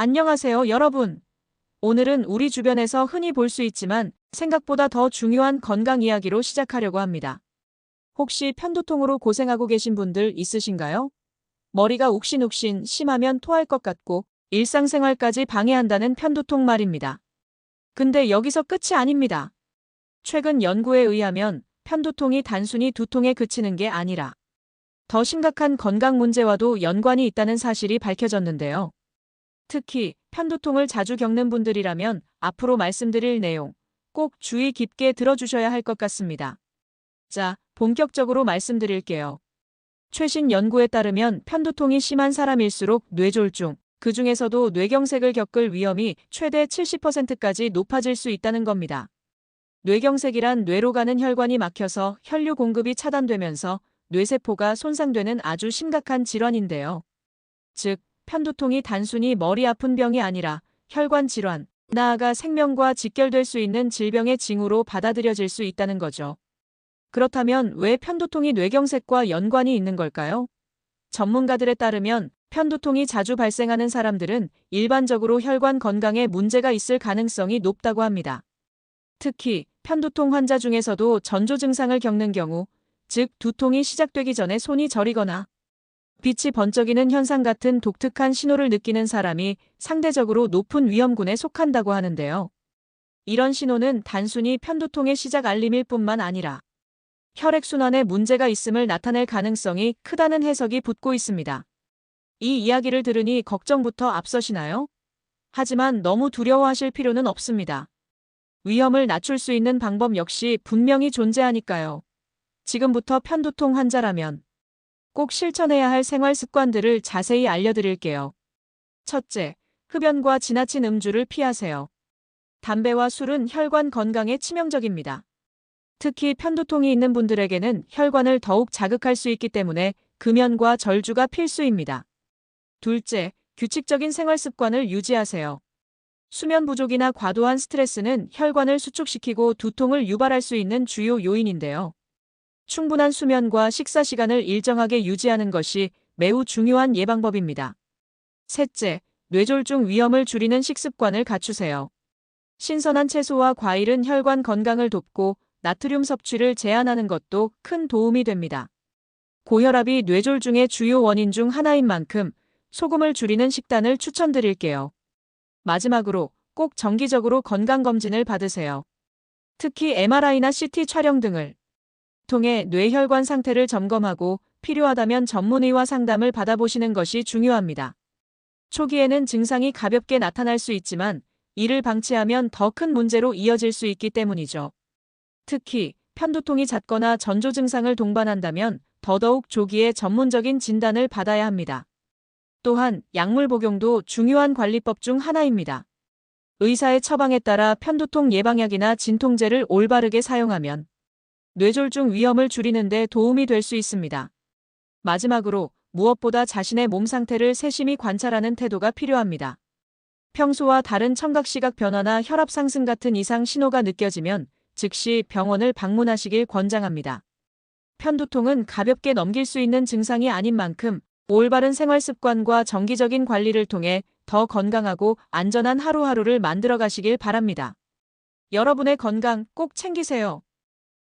안녕하세요, 여러분. 오늘은 우리 주변에서 흔히 볼 수 있지만 생각보다 더 중요한 건강 이야기로 시작하려고 합니다. 혹시 편두통으로 고생하고 계신 분들 있으신가요? 머리가 욱신욱신 심하면 토할 것 같고 일상생활까지 방해한다는 편두통 말입니다. 근데 여기서 끝이 아닙니다. 최근 연구에 의하면 편두통이 단순히 두통에 그치는 게 아니라 더 심각한 건강 문제와도 연관이 있다는 사실이 밝혀졌는데요. 특히 편두통을 자주 겪는 분들이라면 앞으로 말씀드릴 내용 꼭 주의 깊게 들어주셔야 할 것 같습니다. 자, 본격적으로 말씀드릴게요. 최신 연구에 따르면 편두통이 심한 사람일수록 뇌졸중, 그 중에서도 뇌경색을 겪을 위험이 최대 70%까지 높아질 수 있다는 겁니다. 뇌경색이란 뇌로 가는 혈관이 막혀서 혈류 공급이 차단되면서 뇌세포가 손상되는 아주 심각한 질환인데요. 즉, 편두통이 단순히 머리 아픈 병이 아니라 혈관 질환, 나아가 생명과 직결될 수 있는 질병의 징후로 받아들여질 수 있다는 거죠. 그렇다면 왜 편두통이 뇌경색과 연관이 있는 걸까요? 전문가들에 따르면 편두통이 자주 발생하는 사람들은 일반적으로 혈관 건강에 문제가 있을 가능성이 높다고 합니다. 특히 편두통 환자 중에서도 전조 증상을 겪는 경우, 즉 두통이 시작되기 전에 손이 저리거나 빛이 번쩍이는 현상 같은 독특한 신호를 느끼는 사람이 상대적으로 높은 위험군에 속한다고 하는데요. 이런 신호는 단순히 편두통의 시작 알림일 뿐만 아니라 혈액순환에 문제가 있음을 나타낼 가능성이 크다는 해석이 붙고 있습니다. 이 이야기를 들으니 걱정부터 앞서시나요? 하지만 너무 두려워하실 필요는 없습니다. 위험을 낮출 수 있는 방법 역시 분명히 존재하니까요. 지금부터 편두통 환자라면 꼭 실천해야 할 생활 습관들을 자세히 알려드릴게요. 첫째, 흡연과 지나친 음주를 피하세요. 담배와 술은 혈관 건강에 치명적입니다. 특히 편두통이 있는 분들에게는 혈관을 더욱 자극할 수 있기 때문에 금연과 절주가 필수입니다. 둘째, 규칙적인 생활 습관을 유지하세요. 수면 부족이나 과도한 스트레스는 혈관을 수축시키고 두통을 유발할 수 있는 주요 요인인데요. 충분한 수면과 식사 시간을 일정하게 유지하는 것이 매우 중요한 예방법입니다. 셋째, 뇌졸중 위험을 줄이는 식습관을 갖추세요. 신선한 채소와 과일은 혈관 건강을 돕고 나트륨 섭취를 제한하는 것도 큰 도움이 됩니다. 고혈압이 뇌졸중의 주요 원인 중 하나인 만큼 소금을 줄이는 식단을 추천드릴게요. 마지막으로 꼭 정기적으로 건강검진을 받으세요. 특히 MRI나 CT 촬영 등을 통해 뇌혈관 상태를 점검하고 필요하다면 전문의와 상담을 받아보시는 것이 중요합니다. 초기에는 증상이 가볍게 나타날 수 있지만 이를 방치하면 더 큰 문제로 이어질 수 있기 때문이죠. 특히 편두통이 잦거나 전조 증상을 동반한다면 더더욱 조기에 전문적인 진단을 받아야 합니다. 또한 약물 복용도 중요한 관리법 중 하나입니다. 의사의 처방에 따라 편두통 예방약이나 진통제를 올바르게 사용하면 뇌졸중 위험을 줄이는 데 도움이 될 수 있습니다. 마지막으로 무엇보다 자신의 몸 상태를 세심히 관찰하는 태도가 필요합니다. 평소와 다른 청각시각 변화나 혈압 상승 같은 이상 신호가 느껴지면 즉시 병원을 방문하시길 권장합니다. 편두통은 가볍게 넘길 수 있는 증상이 아닌 만큼 올바른 생활 습관과 정기적인 관리를 통해 더 건강하고 안전한 하루하루를 만들어 가시길 바랍니다. 여러분의 건강 꼭 챙기세요.